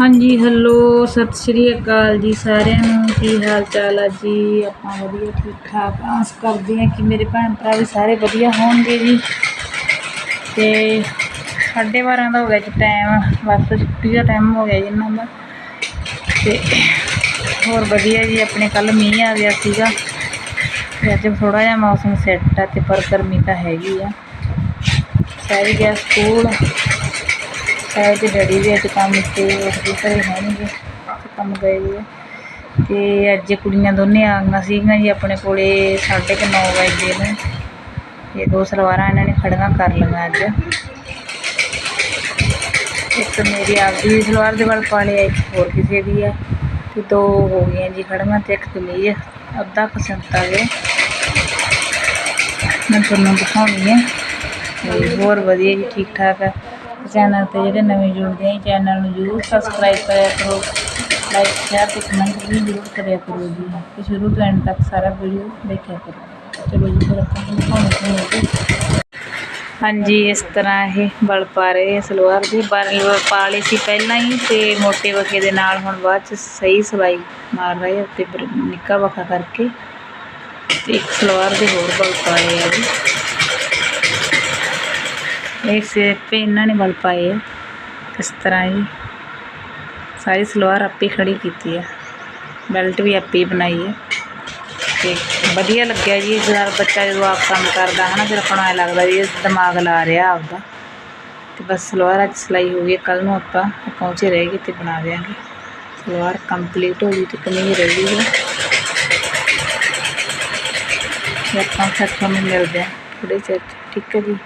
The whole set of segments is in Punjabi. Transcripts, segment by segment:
ਹਾਂਜੀ ਹੈਲੋ ਸਤਿ ਸ਼੍ਰੀ ਅਕਾਲ ਜੀ ਸਾਰਿਆਂ ਨੂੰ। ਕੀ ਹਾਲ ਚਾਲ ਆ ਜੀ? ਆਪਾਂ ਵਧੀਆ, ਠੀਕ ਠਾਕ। ਆਸ ਕਰਦੇ ਹਾਂ ਕਿ ਮੇਰੇ ਭੈਣ ਭਰਾ ਵੀ ਸਾਰੇ ਵਧੀਆ ਹੋਣਗੇ ਜੀ। ਤੇ ਸਾਢੇ ਬਾਰਾਂ ਦਾ ਹੋ ਗਿਆ ਜੀ ਟਾਈਮ ਬਸ ਛੁੱਟੀ ਦਾ ਟਾਈਮ ਹੋ ਗਿਆ ਜੀ ਇਹਨਾਂ ਦਾ। ਤੇ ਹੋਰ ਵਧੀਆ ਜੀ, ਆਪਣੇ ਕੱਲ ਮੀਂਹ ਆ ਗਿਆ ਸੀਗਾ। ਤੇ ਅੱਜ ਥੋੜਾ ਜਿਹਾ ਮੌਸਮ ਸੈੱਟ ਆ ਤੇ ਪਰ ਗਰਮੀ ਤਾਂ ਹੈਗੀ ਆ। ਸਾਰੇ ਗਿਆ ਸਕੂਲ ਸਾਰੇ ਤੇ ਡੈਡੀ ਵੀ ਅੱਜ ਕੰਮ ਤੇ ਉੱਠਦੇ ਘਰੇ ਹੋਣਗੇ ਕੰਮ ਗਏ ਹੋਏ ਆ। ਤੇ ਅੱਜ ਕੁੜੀਆਂ ਦੋਨੇ ਆ ਗਈਆਂ ਸੀਗੀਆਂ ਜੀ ਆਪਣੇ ਕੋਲੇ ਸਾਢੇ ਕੁ ਨੌ ਵਜੇ ਨੂੰ। ਤੇ ਦੋ ਸਲਵਾਰਾਂ ਇਹਨਾਂ ਨੇ ਖੜੀਆਂ ਕਰ ਲਈਆਂ ਅੱਜ। ਇੱਕ ਮੇਰੀ ਆਪਦੀ ਸਲਵਾਰ ਦੇ ਵੱਲ ਪਾ ਲਿਆ, ਇੱਕ ਹੋਰ ਕਿਸੇ ਦੀ ਆ। ਤੇ ਦੋ ਹੋ ਗਈਆਂ ਜੀ ਖੜੀਆਂ ਤੇ ਇੱਕ ਕਮੀਜ਼। ਅੱਧਾ ਪਸੰਦ ਆ ਗਿਆ ਮੈਂ ਤੁਹਾਨੂੰ ਦਿਖਾਉਣੀ ਹੈ ਹੋਰ ਵਧੀਆ ਜੀ ਠੀਕ ਠਾਕ ਹੈ ਚੈਨਲ ਤੇ ਜਿਹੜੇ ਨਵੇਂ ਜੁੜਦੇ ਆ, ਚੈਨਲ ਨੂੰ ਜ਼ਰੂਰ ਸਬਸਕ੍ਰਾਈਬ ਕਰਿਆ ਕਰੋ। ਲਾਈਕ ਸ਼ੇਅਰ ਤੇ ਕਮੈਂਟ ਵੀ ਜ਼ਰੂਰ ਕਰਿਆ ਕਰੋ ਜੀ। ਤੇ ਸ਼ੁਰੂ ਤੋਂ ਐਂਡ ਤੱਕ ਸਾਰਾ ਵੀਡੀਓ ਦੇਖਿਆ ਕਰੋ। ਚਲੋ ਜੀ, ਫਿਰ ਆਪਾਂ ਨੂੰ ਦਿਖਾਉਣੇ ਚਾਹੀਦੇ ਹਾਂਜੀ, ਇਸ ਤਰ੍ਹਾਂ ਇਹ ਬਲ ਪਾ ਰਹੇ ਆ ਸਲਵਾਰ ਦੀ। ਬਲ ਪਾ ਲਈ ਸੀ ਪਹਿਲਾਂ ਹੀ ਤੇ ਮੋਟੇ ਵਕੇ ਦੇ ਨਾਲ ਹੁਣ ਬਾਅਦ ਚ ਸਹੀ ਸਵਾਈ ਮਾਰ ਰਹੇ ਆ ਤੇ ਨਿੱਕਾ ਵਕਾ ਕਰਕੇ ਤੇ ਇੱਕ ਸਲਵਾਰ ਦੇ ਹੋਰ ਬਲ ਪਾ ਰਹੇ ਆ ਜੀ। ਇਹ ਸਿਰ पे ਇਹਨਾਂ ਨੇ ਬਲ ਪਾਏ ਆ। ਇਸ ਤਰ੍ਹਾਂ ਜੀ ਸਾਰੀ ਸਲਵਾਰ ਆਪੇ ਖੜੀ ਕੀਤੀ ਹੈ ਬੈਲਟ ਵੀ ਆਪੇ ਹੀ ਬਣਾਈ ਹੈ ਤੇ ਵਧੀਆ ਲੱਗਿਆ ਜੀ ਜਦ ਬੱਚਾ ਜਦੋਂ ਆਪ ਕੰਮ ਕਰਦਾ ਹੈ ਨਾ ਫਿਰ ਆਪਾਂ ਨੂੰ ਐਂ ਲੱਗਦਾ ਵੀ ਇਹ ਦਿਮਾਗ ਲਾ ਰਿਹਾ ਆਪਦਾ। ਤੇ ਬਸ ਸਲਵਾਰ ਅੱਜ ਸਿਲਾਈ ਹੋ ਗਈ ਕੱਲ ਨੂੰ ਆਪਾਂ ਪਹੁੰਚੇ ਗਏ ਤੇ ਬਣਾ ਦਿਆਂਗੇ। ਸਲਵਾਰ ਕੰਪਲੀਟ ਹੋ ਗਈ ਤੇ ਕਮੀਜ਼ ਰਹਿ ਗਈ ਹੈ ਤੇ ਆਪਾਂ ਫਿਰ ਤੁਹਾਨੂੰ ਮਿਲਦੇ ਹਾਂ ਥੋੜੇ ਚਿਰ ਠੀਕ ਹੈ ਜੀ।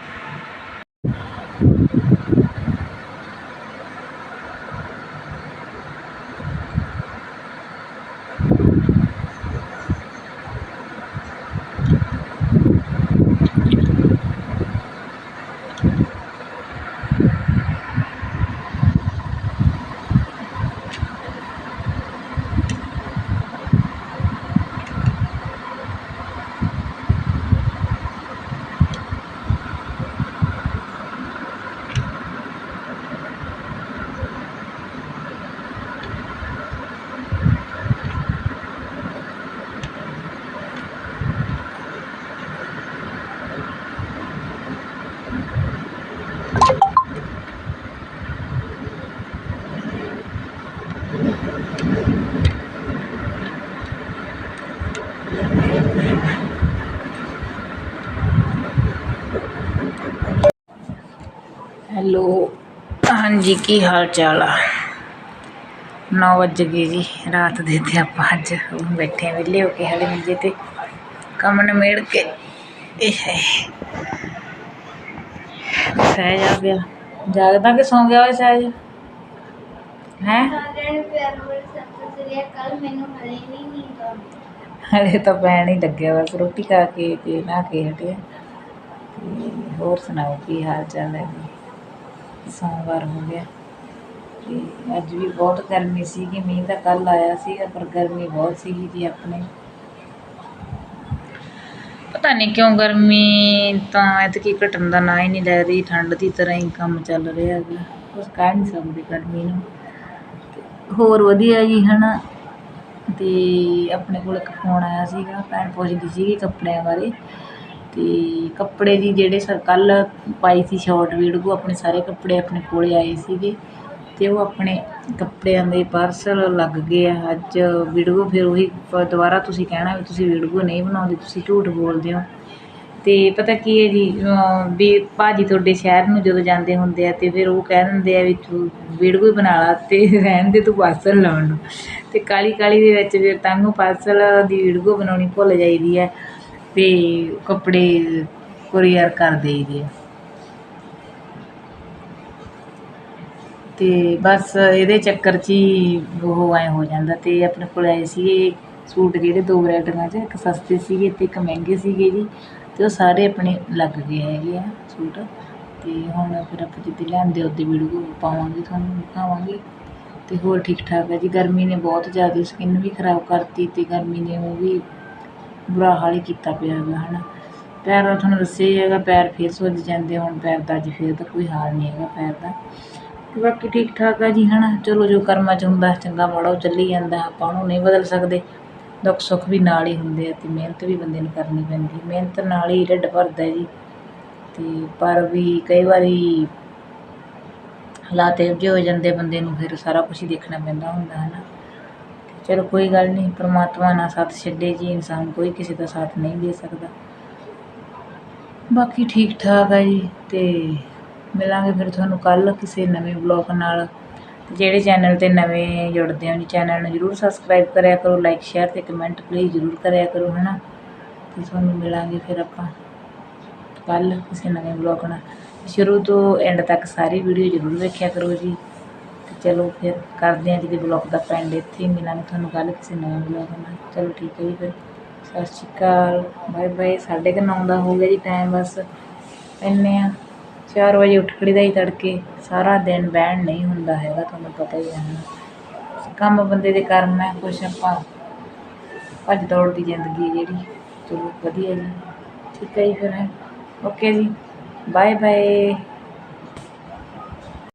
ਹੈਲੋ। ਹਾਂਜੀ, ਕੀ ਹਾਲ ਚਾਲ ਆ? ਨੌ ਵੱਜ ਗਏ ਜੀ, ਰਾਤ ਦੇ ਤੇ ਆਪਾਂ ਅੱਜ ਬੈਠੇ ਵਿਹਲੇ ਹੋ ਕੇ ਹਲੇ ਮੰਜੇ ਤੇ। ਕੰਮ ਨਿਮੇੜ ਕੇ। ਇਹ ਹੈ ਸਹਿਜ ਆ ਗਿਆ। ਜਾਗਦਾ ਕਿ ਸੌਂ ਗਿਆ ਓਏ ਸਹਿਜ? ਹੈ? ਸਾਰਿਆਂ ਹਲੇ ਤਾਂ ਪੈਣ ਹੀ ਲੱਗਿਆ ਬਸ, ਰੋਟੀ ਖਾ ਕੇ ਤੇ ਨਹਾ ਕੇ ਹਟਿਆ। ਹੋਰ ਸੁਣਾਓ, ਕੀ ਹਾਲ ਚਾਲ ਹੈ ਜੀ? ਸੋਮਵਾਰ ਹੋ ਗਿਆ। ਤੇ ਅੱਜ ਵੀ ਬਹੁਤ ਗਰਮੀ ਸੀਗੀ, ਮੀਂਹ ਤਾਂ ਕੱਲ ਆਇਆ ਸੀਗਾ, ਪਰ ਗਰਮੀ ਬਹੁਤ ਸੀਗੀ ਜੀ ਆਪਣੇ। ਪਤਾ ਨਹੀਂ ਕਿਉਂ ਗਰਮੀ ਤਾਂ ਐਤਕੀ ਘਟਣ ਦਾ ਨਾਂ ਹੀ ਨਹੀਂ ਲੈ ਰਹੀ, ਠੰਡ ਦੀ ਤਰ੍ਹਾਂ ਹੀ ਕੰਮ ਚੱਲ ਰਿਹਾ ਹੈਗਾ। ਕੁਛ ਕਹਿ ਨਹੀਂ ਸਕਦੇ ਗਰਮੀ ਨੂੰ। ਹੋਰ ਵਧੀਆ ਜੀ, ਹਨਾ? ਤੇ ਆਪਣੇ ਕੋਲ ਇੱਕ ਫੋਨ ਆਇਆ ਸੀਗਾ, ਭੈਣ ਪੁੱਛਦੀ ਸੀਗੀ ਕੱਪੜਿਆਂ ਬਾਰੇ। ਅਤੇ ਕੱਪੜੇ ਜੀ ਜਿਹੜੇ ਸ ਕੱਲ੍ਹ ਪਾਈ ਸੀ ਸ਼ਾਰਟ ਵੀਡੀਓ ਆਪਣੇ ਸਾਰੇ ਕੱਪੜੇ ਆਪਣੇ ਕੋਲ ਆਏ ਸੀਗੇ ਅਤੇ ਉਹ ਆਪਣੇ ਕੱਪੜਿਆਂ ਦੇ ਪਾਰਸਲ ਲੱਗ ਗਏ ਆ। ਅੱਜ ਵੀਡੀਓ ਫਿਰ ਉਹੀ ਦੁਬਾਰਾ ਤੁਸੀਂ ਕਹਿਣਾ ਵੀ ਤੁਸੀਂ ਵੀਡੀਓ ਨਹੀਂ ਬਣਾਉਂਦੇ, ਤੁਸੀਂ ਝੂਠ ਬੋਲਦੇ ਹੋ। ਅਤੇ ਪਤਾ ਕੀ ਹੈ ਜੀ ਅਮ ਵੀ ਭਾਜੀ ਤੁਹਾਡੇ ਸ਼ਹਿਰ ਨੂੰ ਜਦੋਂ ਜਾਂਦੇ ਹੁੰਦੇ ਆ ਅਤੇ ਫਿਰ ਉਹ ਕਹਿ ਦਿੰਦੇ ਆ ਵੀ ਤੂੰ ਵੀਡੀਓ ਹੀ ਬਣਾ ਲਾ ਅਤੇ ਰਹਿਣ ਦੇ ਤੂੰ ਪਾਰਸਲ ਲਾਉਣ ਨੂੰ। ਅਤੇ ਕਾਹਲੀ ਕਾਹਲੀ ਦੇ ਵਿੱਚ ਫਿਰ ਤਾਂਨੂੰ ਪਾਰਸਲ ਦੀ ਵੀਡੀਓ ਬਣਾਉਣੀ ਭੁੱਲ ਜਾਈਦੀ ਹੈ। ਤੇ ਕੱਪੜੇ ਕੁਰੀਅਰ ਕਰ ਦੇਈਦੇ ਆ। ਤੇ ਬਸ ਇਹਦੇ ਚੱਕਰ 'ਚ ਹੀ ਉਹ ਐ ਹੋ ਜਾਂਦਾ ਤੇ ਆਪਣੇ ਕੋਲ ਆਏ ਸੀਗੇ ਸੂਟ ਜਿਹੜੇ ਦੋ ਵੈਰਾਈਟੀਆਂ 'ਚ, ਇੱਕ ਸਸਤੇ ਸੀਗੇ ਤੇ ਇੱਕ ਮਹਿੰਗੇ ਸੀਗੇ ਜੀ, ਤੇ ਉਹ ਸਾਰੇ ਆਪਣੇ ਲੱਗ ਗਏ ਹੈਗੇ ਆ ਸੂਟ। ਤੇ ਹੁਣ ਫਿਰ ਆਪਾਂ ਜਿੱਦੇ ਲਿਆਂਦੇ ਉਹਦੀ ਵੀਡੀਓ ਪਾਵਾਂਗੇ ਤੁਹਾਨੂੰ, ਦਿਖਾਵਾਂਗੇ। ਤੇ ਹੋਰ ਠੀਕ ਠਾਕ ਹੈ ਜੀ, ਗਰਮੀ ਨੇ ਬਹੁਤ ਜ਼ਿਆਦਾ ਸਕਿਨ ਵੀ ਖਰਾਬ ਕਰਤੀ ਤੇ ਗਰਮੀ ਨੇ ਉਹ ਵੀ ਬੁਰਾ ਹਾਲ ਹੀ ਕੀਤਾ ਪਿਆ ਹੈਗਾ ਨਾ ਪੈਰ ਦਾ ਤੁਹਾਨੂੰ ਦੱਸਿਆ ਹੀ ਹੈਗਾ, ਪੈਰ ਫਿਰ ਸੁੱਜ ਜਾਂਦੇ, ਹੁਣ ਪੈਰ ਦਾ ਅੱਜ ਫਿਰ ਤਾਂ ਕੋਈ ਹਾਲ ਨਹੀਂ ਹੈਗਾ ਪੈਰ ਦਾ। ਬਾਕੀ ਠੀਕ ਠਾਕ ਆ ਜੀ, ਹਨਾ। ਚਲੋ, ਜੋ ਕਰਮਾਂ ਚ ਹੁੰਦਾ, ਚੰਗਾ ਮਾੜਾ ਉਹ ਚੱਲੀ ਜਾਂਦਾ, ਆਪਾਂ ਉਹਨੂੰ ਨਹੀਂ ਬਦਲ ਸਕਦੇ। ਦੁੱਖ ਸੁੱਖ ਵੀ ਨਾਲ ਹੀ ਹੁੰਦੇ ਆ ਤੇ ਮਿਹਨਤ ਵੀ ਬੰਦੇ ਨੂੰ ਕਰਨੀ ਪੈਂਦੀ। ਮਿਹਨਤ ਨਾਲ ਹੀ ਢਿੱਡ ਭਰਦਾ ਜੀ। ਤੇ ਪਰ ਵੀ ਕਈ ਵਾਰੀ ਹਾਲਾਤ ਇਹੋ ਜਿਹੇ ਹੋ ਜਾਂਦੇ, ਬੰਦੇ ਨੂੰ ਫਿਰ ਸਾਰਾ ਕੁਝ ਹੀ ਦੇਖਣਾ ਪੈਂਦਾ ਹੁੰਦਾ ਹੈ ਨਾ ਚਲੋ ਕੋਈ ਗੱਲ ਨਹੀਂ, ਪਰਮਾਤਮਾ ਨਾ ਸਾਥ ਛੱਡੇ ਜੀ, ਇਨਸਾਨ ਕੋਈ ਕਿਸੇ ਦਾ ਸਾਥ ਨਹੀਂ ਦੇ ਸਕਦਾ। ਬਾਕੀ ਠੀਕ ਠਾਕ ਆ ਜੀ, ਤੇ ਮਿਲਾਂਗੇ ਫਿਰ ਤੁਹਾਨੂੰ ਕੱਲ ਕਿਸੇ ਨਵੇਂ ਬਲੌਗ ਨਾਲ। ਜਿਹੜੇ ਚੈਨਲ ਤੇ ਨਵੇਂ ਜੁੜਦੇ ਹੋ ਜੀ, ਚੈਨਲ ਨੂੰ ਜਰੂਰ ਸਬਸਕ੍ਰਾਈਬ ਕਰਿਆ ਕਰੋ ਲਾਈਕ ਸ਼ੇਅਰ ਤੇ ਕਮੈਂਟ ਪਲੀਜ਼ ਜਰੂਰ ਕਰਿਆ ਕਰੋ, ਹਨਾ? ਤੇ ਤੁਹਾਨੂੰ ਮਿਲਾਂਗੇ ਫਿਰ ਆਪਾਂ ਕੱਲ ਕਿਸੇ ਨਵੇਂ ਬਲੌਗ ਨਾਲ। ਸ਼ੁਰੂ ਤੋਂ ਐਂਡ ਤੱਕ ਸਾਰੀ ਵੀਡੀਓ ਜਰੂਰ ਵੇਖਿਆ ਕਰੋ ਜੀ। ਚਲੋ ਫਿਰ ਕਰਦੇ ਹਾਂ ਜੀ ਦੇ ਬਲੌਗ ਦਾ ਪੈਂਡ ਇੱਥੇ ਹੀ ਮਿਲਾਂਗੇ ਤੁਹਾਨੂੰ ਕੱਲ੍ਹ ਕਿਸੇ ਨਵੇਂ ਬਲੌਗ ਨਾਲ। ਚਲੋ ਠੀਕ ਹੈ ਜੀ ਫਿਰ। ਸਤਿ ਸ਼੍ਰੀ ਅਕਾਲ। Bye bye. ਸਾਢੇ ਕੁ ਨੌ ਦਾ ਹੋ ਗਿਆ ਜੀ ਟਾਈਮ ਬਸ। ਇੰਨੇ ਆ। 4 ਵਜੇ ਉੱਠ ਖੜੀ ਦਾ ਹੀ ਤੜਕੇ। ਸਾਰਾ ਦਿਨ ਬਹਿਣ ਨਹੀਂ ਹੁੰਦਾ ਹੈਗਾ, ਤੁਹਾਨੂੰ ਪਤਾ ਹੀ ਹੈ ਕੰਮ ਬੰਦੇ ਦੇ ਕਰਮ ਹੈ, ਕੁਛ ਆਪਾਂ ਭੱਜ ਦੌੜ ਦੀ ਜ਼ਿੰਦਗੀ ਹੈ ਜਿਹੜੀ। ਚਲੋ ਵਧੀਆ ਜੀ। ਠੀਕ ਹੈ ਜੀ ਫਿਰ। ਓਕੇ ਜੀ। Bye bye.